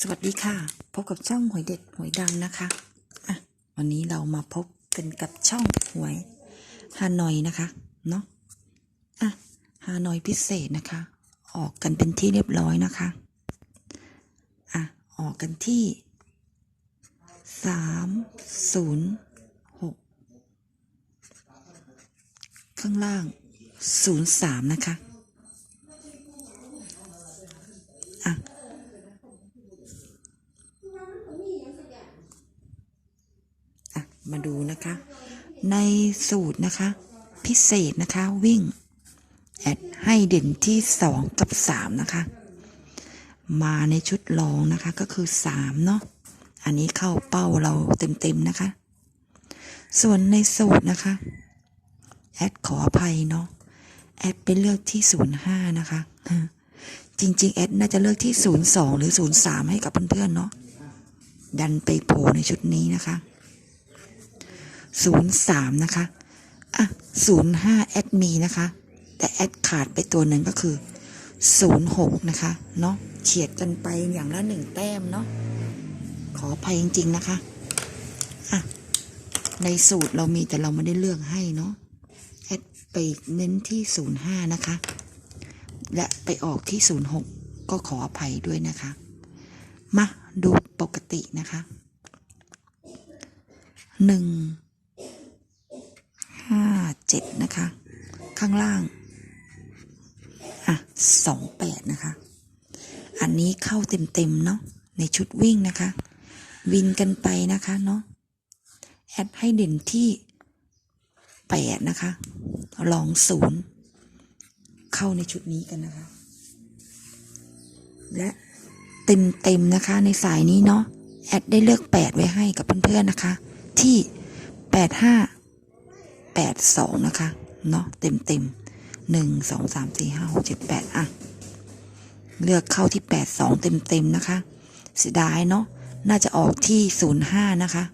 สวัสดีค่ะ พบกับช่องหวยเด็ดหวยดังนะคะอะวันนี้เรามาพบกันกับช่องหวยฮานอยนะคะเนาะอะฮานอยพิเศษนะคะ ออกกันเป็นที่เรียบร้อยนะคะอะออกกันที่สามศูนย์หกข้างล่างศูนย์สามนะคะ อะ อะ มาดูนะคะ ในสูตรนะคะ พิเศษนะคะวิ่ง แอดให้เด่นที่สองกับสามนะคะ มาในชุดรองนะคะก็คือสามเนาะอันนี้เข้าเป้าเราเต็มๆนะคะ ส่วนในสูตรนะคะ แอดขออภัยเนาะแอดไปเลือกที่ศูนย์ห้านะคะ จริงๆ แอดน่าจะเลือกที่ศูนย์สองหรือศูนย์สามให้กับเพื่อนๆเนาะดันไปโผล่ในชุดนี้นะคะ ศูนย์สามนะคะ อะศูนย์ห้าแอดมีนะคะ แต่แอดขาดไปตัวหนึ่งก็คือศูนย์หกนะคะ เนาะเฉียดกันไปอย่างละหนึ่งแต้มเนาะ ขออภัยจริง ๆ นะคะ อะ ในสูตรเรามีแต่เราไม่ได้เลือกให้เนาะ แอดไปเน้นที่ศูนย์ห้านะคะ และไปออกที่ศูนย์หกก็ขออภัยด้วยนะคะ มาดูปกตินะคะหนึ่ง เจ็ดนะคะ ข้างล่าง อะสองแปดนะคะ อันนี้เข้าเต็มๆเนาะในชุดวิ่งนะคะ วินกันไปนะคะเนาะแอดให้เด่นที่แปดนะคะ ลองศูนย์เข้าในชุดนี้กันนะคะ และเต็มๆนะคะในสายนี้เนาะแอดได้เลือกแปดไว้ให้กับเพื่อนๆนะคะ ที่แป แปดสองนะคะ เนาะเต็มๆหนึ่งสองสามสี่ห้าหกเจ็ดแปดอะ เลือกเข้าที่แปดสองเต็มๆนะคะ เสียดายเนาะน่าจะออกที่ศูนย์ห้านะคะ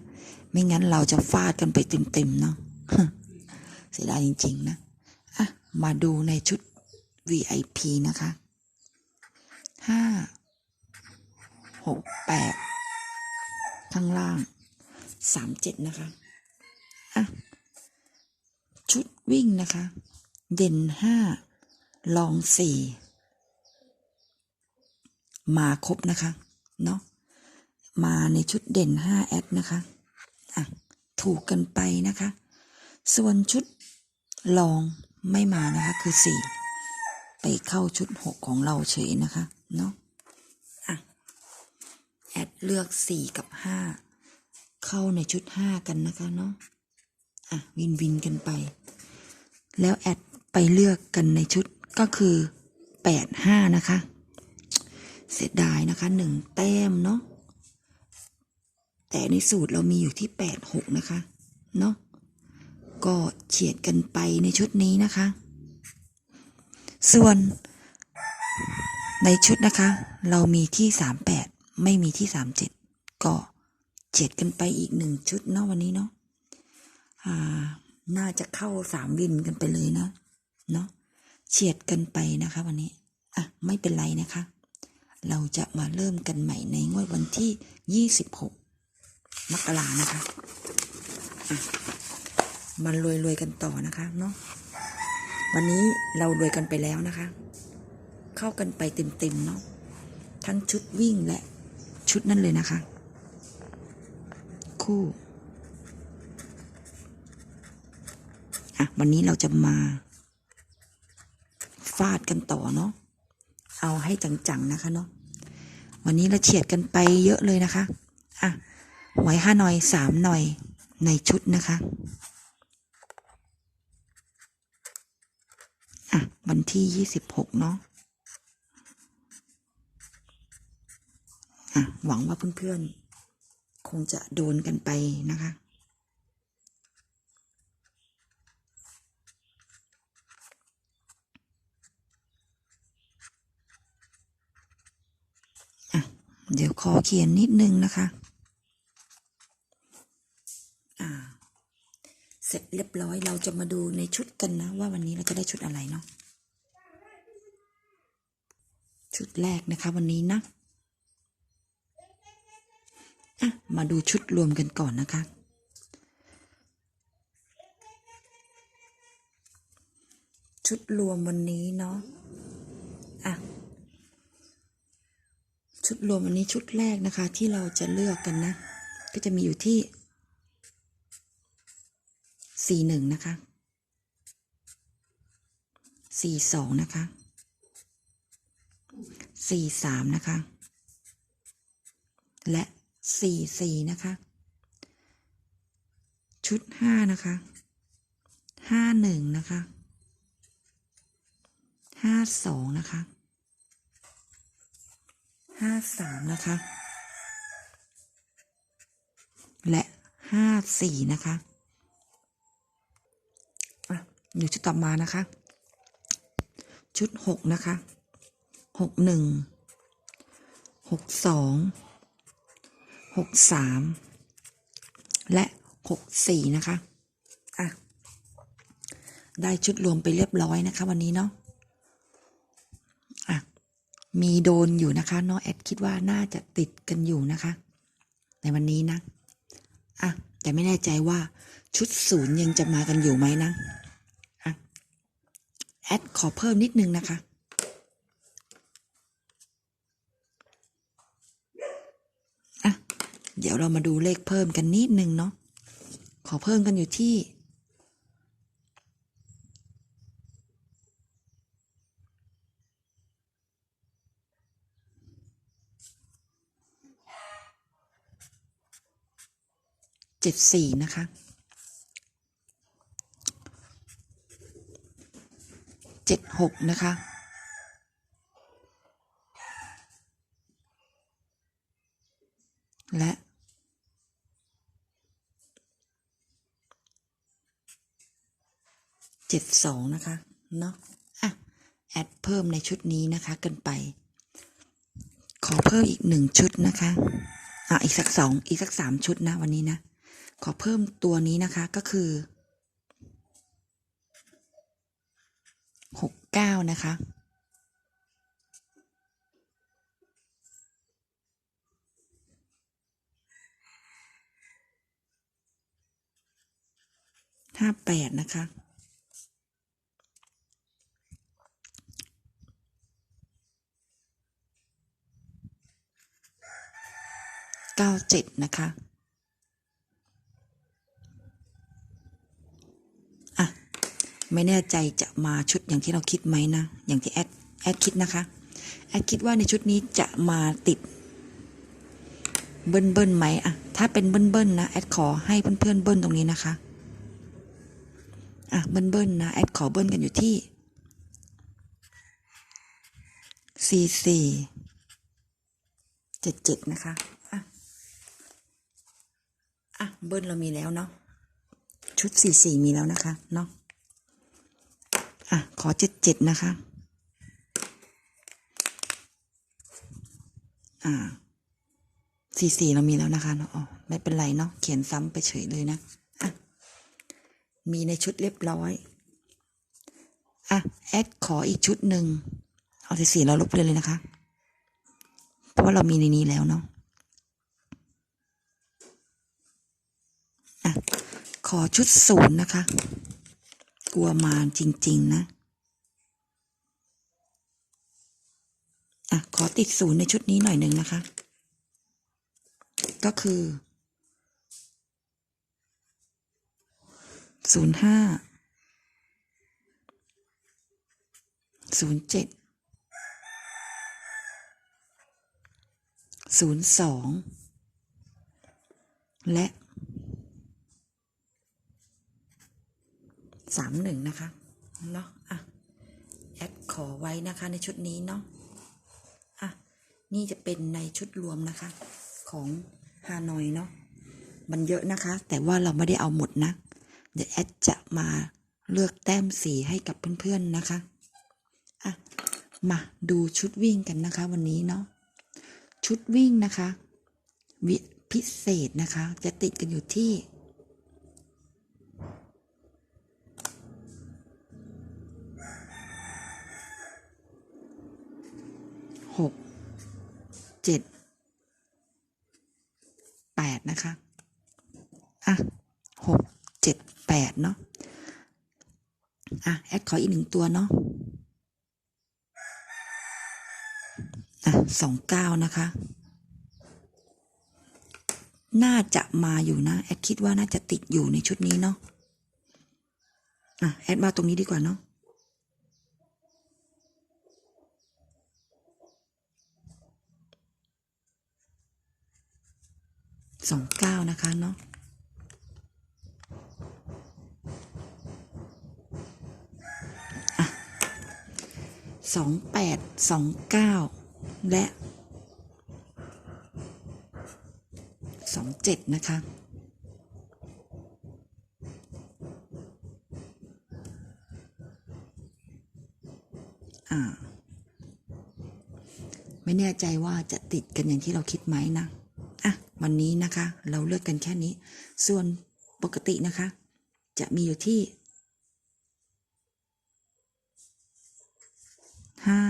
ไม่งั้นเราจะฟาดกันไปเต็มๆเนาะเสียดายจริง ๆ นะอะมาดูในชุด VIP นะคะห้าหกแปดข้างล่างสามเจ็ดนะคะอะ ชุดวิ่งนะคะ เด่นห้าลองสี่มาครบนะคะ เนาะมาในชุดเด่นห้าแอดนะคะ อะ ถูกกันไปนะคะ ส่วนชุดลองไม่มานะคะ คือสี่ไปเข้าชุดหกของเราเฉยนะคะ เนาะอะ แอดเลือกสี่กับห้าเข้าในชุดห้ากันนะคะเนาะอะ วินวินกันไป แล้วแอดไปเลือกกันในชุดก็คือแปดห้านะคะ เสียดายนะคะหนึ่งแต้มเนาะแต่ในสูตรเรามีอยู่ที่แปดหกนะคะ เนาะก็เฉียดกันไปในชุดนี้นะคะ ส่วนในชุดนะคะ เรามีที่สามแปดไม่มีที่สามเจ็ดก็เฉียดกันไปอีกหนึ่งชุดเนาะวันนี้เนาะอ่า น่าจะเข้าสามวินกันไปเลยนะเนาะเฉียดกันไปนะคะ วันนี้อะไม่เป็นไรนะคะ เราจะมาเริ่มกันใหม่ในงวดวันที่ยี่สิบหกมกรานะคะมันรวยรวยๆกันต่อนะคะเนาะวันนี้เรารวยกันไปแล้วนะคะ เข้ากันไปเต็มๆเนาะทั้งชุดวิ่งและชุดนั่นเลยนะคะ คู่ อะวันนี้เราจะมาฟาดกันต่อเนาะเอาให้จังๆนะคะเนาะวันนี้เราเฉียดกันไปเยอะเลยนะคะอะหวยห้าหน่อยสามหน่อยในชุดนะคะอะวันที่ยี่สิบหกเนาะอะหวังว่าเพื่อนๆ คงจะโดนกันไปนะคะ เดี๋ยวขอเขียนนิดนึงนะคะอ่าเสร็จเรียบร้อยเราจะมาดูในชุดกันนะ ว่าวันนี้เราจะได้ชุดอะไรเนาะชุดแรกนะคะวันนี้นะอะมาดูชุดรวมกันก่อนนะคะชุดรวมวันนี้เนาะอะ ชุดรวมวันนี้ชุดแรกนะคะ ที่เราจะเลือกกันนะ ก็จะมีอยู่ที่สี่หนึ่งนะคะสี่สองนะคะสี่สามนะคะ และสี่สี่นะคะ ชุดห้านะคะห้าหนึ่งนะคะห้าสองนะคะ ห้าสามนะคะ และห้าสี่นะคะอะอยู่ชุดต่อมานะคะ ชุดหกนะคะหกหนึ่งหกสองหกสามและหกสี่นะคะอะได้ชุดรวมไปเรียบร้อยนะคะ วันนี้เนาะ มีโดนอยู่นะคะน้องแอดคิดว่าน่าจะติดกันอยู่นะคะ ในวันนี้นะอะแต่ไม่แน่ใจว่าชุดศูนย์ยังจะมากันอยู่ไหมนะอะแอดขอเพิ่มนิดนึงนะคะอะเดี๋ยวเรามาดูเลขเพิ่มกันนิดนึงเนาะขอเพิ่มกันอยู่ที่ เจ็ดสี่นะคะ เจ็ดหกนะคะ และเจ็ดสองนะคะ เนาะอะ แอดเพิ่มในชุดนี้นะคะกันไป ขอเพิ่มอีกหนึ่งชุดนะคะ อะ อีกสักสอง อีกสักสามชุดนะวันนี้นะ ขอเพิ่มตัวนี้นะคะก็คือหกเก้านะคะ ห้าแปดนะคะ เก้าเจ็ดนะคะ อะ ไม่แน่ใจจะมาชุดอย่างที่เราคิดไหมนะ อย่างที่แอดแอดคิดนะคะ แอดคิดว่าในชุดนี้จะมาติด เบิ้ลเบิ้ลไหมอะถ้าเป็นเบิ้ลเบิ้ลนะ แอดขอให้เพื่อนเพื่อนๆเบิ้ลตรงนี้นะคะ อะเบิ้ลเบิ้ลนะ แอดขอเบิ้ลกันอยู่ที่สี่สี่เจ็ดเจ็ดนะคะอะอะเบิ้ลเรามีแล้วเนาะชุดสี่สี่มีแล้วนะคะเนาะ อะ ขอเจ็ดเจ็ดนะคะ อ่าสี่สี่เรามีแล้วนะคะเนาะอ๋อไม่เป็นไรเนาะเขียนซ้ำไปเฉยเลยนะอะมีในชุดเรียบร้อย อะ แอดขออีกชุดหนึ่งเอาสี่สี่เราลบเลยเลยนะคะ เพราะว่าเรามีในนี้แล้วเนาะอะ ขอชุดศูนย์นะคะ กลัวมาจริง ๆ นะ อะ ขอติดศูนย์ในชุดนี้หน่อยหนึ่งนะคะ ก็คือศูนย์ห้าศูนย์เจ็ดศูนย์สองและ สามหนึ่งนะคะเนาะอะแอดขอไว้นะคะในชุดนี้เนาะอะนี่จะเป็นในชุดรวมนะคะ ของฮานอยเนาะมันเยอะนะคะ แต่ว่าเราไม่ได้เอาหมดนะ เดี๋ยวแอดจะมาเลือกแต้มสีให้กับเพื่อนๆนะคะอะมาดูชุดวิ่งกันนะคะ วันนี้เนาะชุดวิ่งนะคะ วิพิเศษนะคะ จะติดกันอยู่ที่ หกเจ็ดแปดนะคะ อะหกเจ็ดแปดเนาะ อะ แอดขออีกหนึ่งตัวเนาะ อะสองเก้านะคะ น่าจะมาอยู่นะ แอดคิดว่าน่าจะติดอยู่ในชุดนี้เนาะ อะ แอดมาตรงนี้ดีกว่าเนาะ สองเก้านะคะเนาะสองแปดสองเก้าและสองเจ็ดนะคะไม่แน่ใจว่าจะติดกันอย่างที่เราคิดไหมนะ วันนี้นะคะ เราเลือกกันแค่นี้ ส่วนปกตินะคะ จะมีอยู่ที่ห้า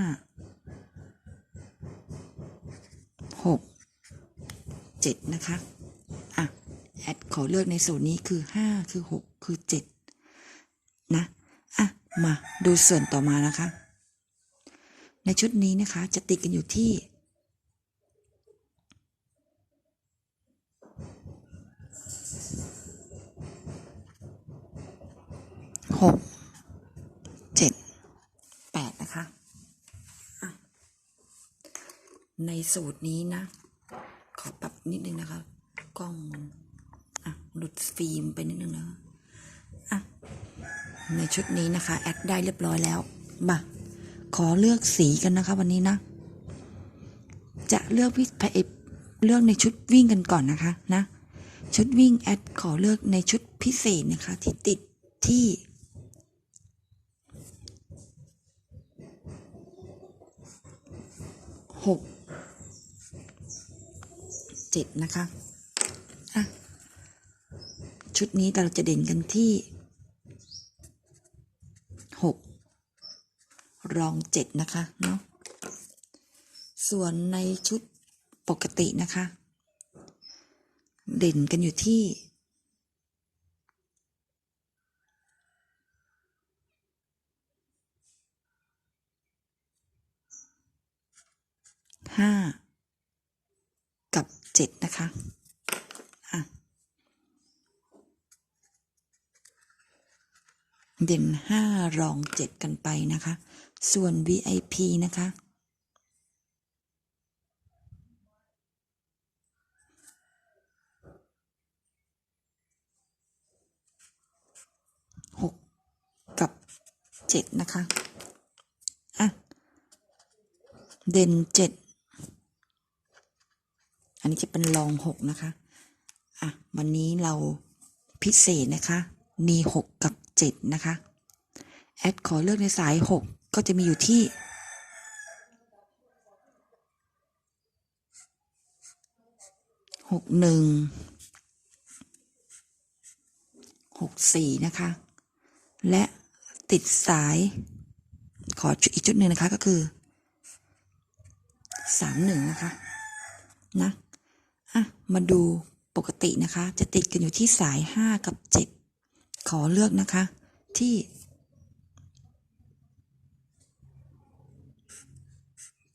หกเจ็ดนะคะอะแอดขอเลือกในส่วนนี้คือห้าคือหกคือเจ็ดนะอะมาดูส่วนต่อมานะคะ ในชุดนี้นะคะจะติดกันอยู่ที่ สูตรนี้นะ ขอปรับนิดนึงนะคะ กล้องอะหลุดฟิล์มไปนิดนึงนะอะในชุดนี้นะคะ แอดได้เรียบร้อยแล้ว มา ขอเลือกสีกันนะคะ วันนี้นะ จะเลือกวิพเลือกในชุดวิ่งกันก่อนนะคะนะ ชุดวิ่งแอดขอเลือกในชุดพิเศษนะคะ ที่ติดที่หก จ็ดนะคะชุดนี้เราจะเด่นกันที่หกรองเจ็ดนะคะเนาะส่วนในชุดปกตินะคะ เด่นกันอยู่ที่ห้า เจ็ดนะคะเด่นห้ารองเจ็ดกันไปนะคะ ส่วน VIP นะคะ หกกับเจ็ดนะคะ อะ เด่นเจ็ด อันนี้จะเป็นลองหกนะคะ อะ วันนี้เราพิเศษนะคะ มีหกกับเจ็ดนะคะ แอดขอเลือกในสายหกก็จะมีอยู่ที่หกหนึ่งหกสี่นะคะ และติดสาย ขออีกจุดหนึ่งนะคะก็คือสามหนึ่งนะคะ นะ อะมาดูปกตินะคะ จะติดกันอยู่ที่สาย 5 กับ 7 ขอเลือกนะคะ ที่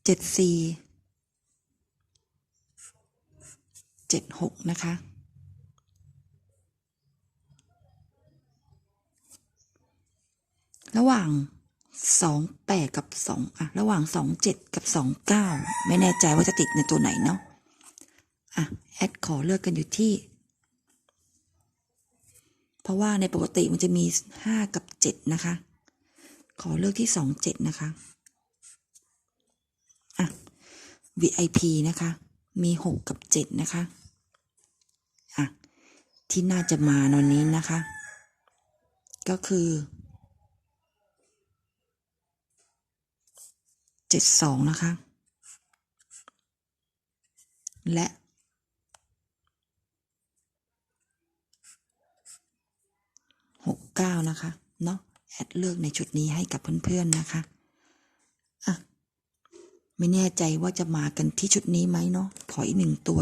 เจ็ดสี่เจ็ดหกนะคะ ระหว่างสองแปดกับสองอะระหว่างสองเจ็ดกับสองเก้าไม่แน่ใจว่าจะติดในตัวไหนเนาะ อะแอดขอเลือกกันอยู่ที่ เพราะว่าในปกติมันจะมีห้ากับเจ็ดนะคะ ขอเลือกที่สองเจ็ดนะคะอะ VIP นะคะ มีหกกับเจ็ดนะคะอะที่น่าจะมาตอนนี้นะคะ ก็คือเจ็ดสองนะคะ และ 69 นะคะ เนาะแอดเลือกในชุดนี้ให้กับเพื่อนๆนะคะอะไม่แน่ใจว่าจะมากันที่ชุดนี้ไหมเนาะขออีกหนึ่งตัว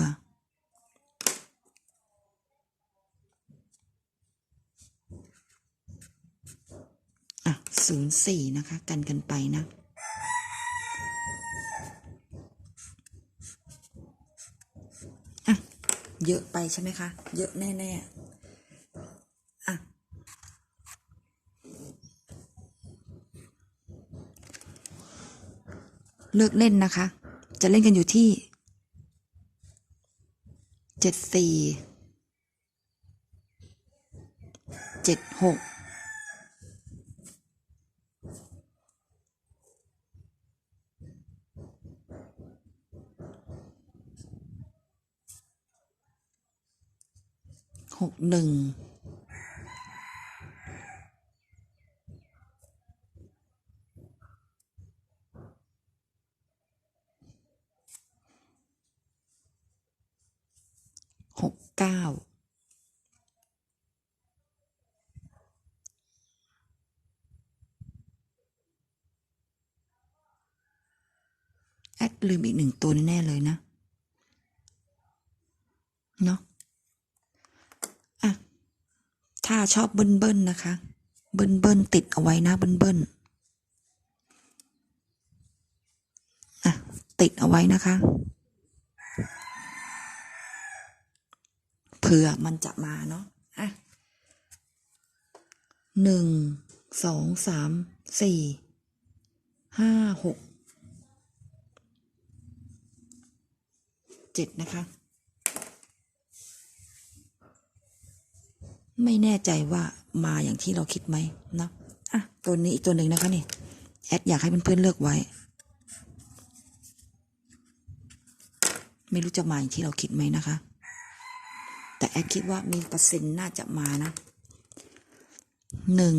อะศูนย์สี่นะคะ กันกันไปนะอะเยอะไปใช่ไหมคะ เยอะแน่ ๆ เลิกเล่นนะคะ จะเล่นกันอยู่ที่เจ็ดสี่เจ็ดหกหกหนึ่ง หก เก้าแอดลืมอีกหนึ่งตัวแน่เลยนะ เนาะอะ ถ้าชอบเบิ้ลเบิ้ลนะคะ เบิ้ลเบิ้ลติดเอาไว้นะ เบิ้ลเบิ้ลอะ ติดเอาไว้นะคะ เผื่อมันจะมาเนาะอะหนึ่งสองสามสี่ห้าหกเจ็ดนะคะ ไม่แน่ใจว่ามาอย่างที่เราคิดไหมเนาะอะตัวนี้อีกตัวหนึ่งนะคะนี่แอดอยากให้เพื่อนๆเลือกไว้ ไม่รู้จะมาอย่างที่เราคิดไหมนะคะ แอดคิดว่ามีเปอร์เซ็นต์น่าจะมานะหนึ่ง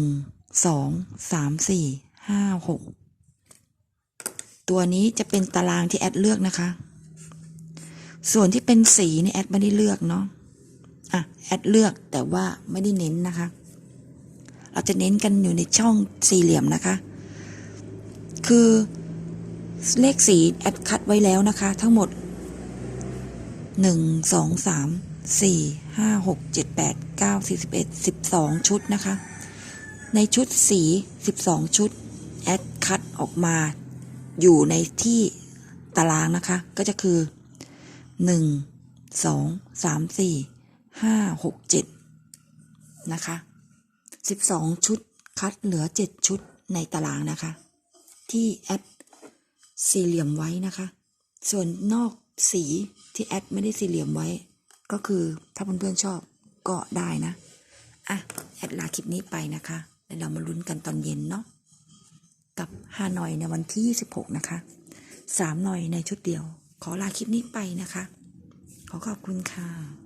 สองสามสี่ห้าหกตัวนี้จะเป็นตารางที่แอดเลือกนะคะ ส่วนที่เป็นสีนี่แอดไม่ได้เลือกเนาะอะแอดเลือกแต่ว่าไม่ได้เน้นนะคะ เราจะเน้นกันอยู่ในช่องสี่เหลี่ยมนะคะ คือเลขสีแอดคัดไว้แล้วนะคะ ทั้งหมดหนึ่งสองสามสี่ ห้าหกเจ็ดแปดเก้าสี่สิบเอ็ดสิบสองชุดนะคะ ในชุดสีสิบสองชุด แอดคัดออกมา อยู่ในที่ตารางนะคะ ก็จะคือหนึ่งสองสามสี่ห้าหกเจ็ดนะคะสิบสองชุดคัดเหลือเจ็ดชุดในตารางนะคะ ที่แอดสี่เหลี่ยมไว้นะคะ ส่วนนอกสีที่แอดไม่ได้สี่เหลี่ยมไว้ ก็คือถ้าเพื่อนๆชอบก็ได้นะ อะ แอดลาคลิปนี้ไปนะคะแล้วเรามาลุ้นกันตอนเย็นเนาะกับฮานอยในวันที่ 26 นะคะสามหน่อยในชุดเดียว ขอลาคลิปนี้ไปนะคะ ขอขอบคุณค่ะ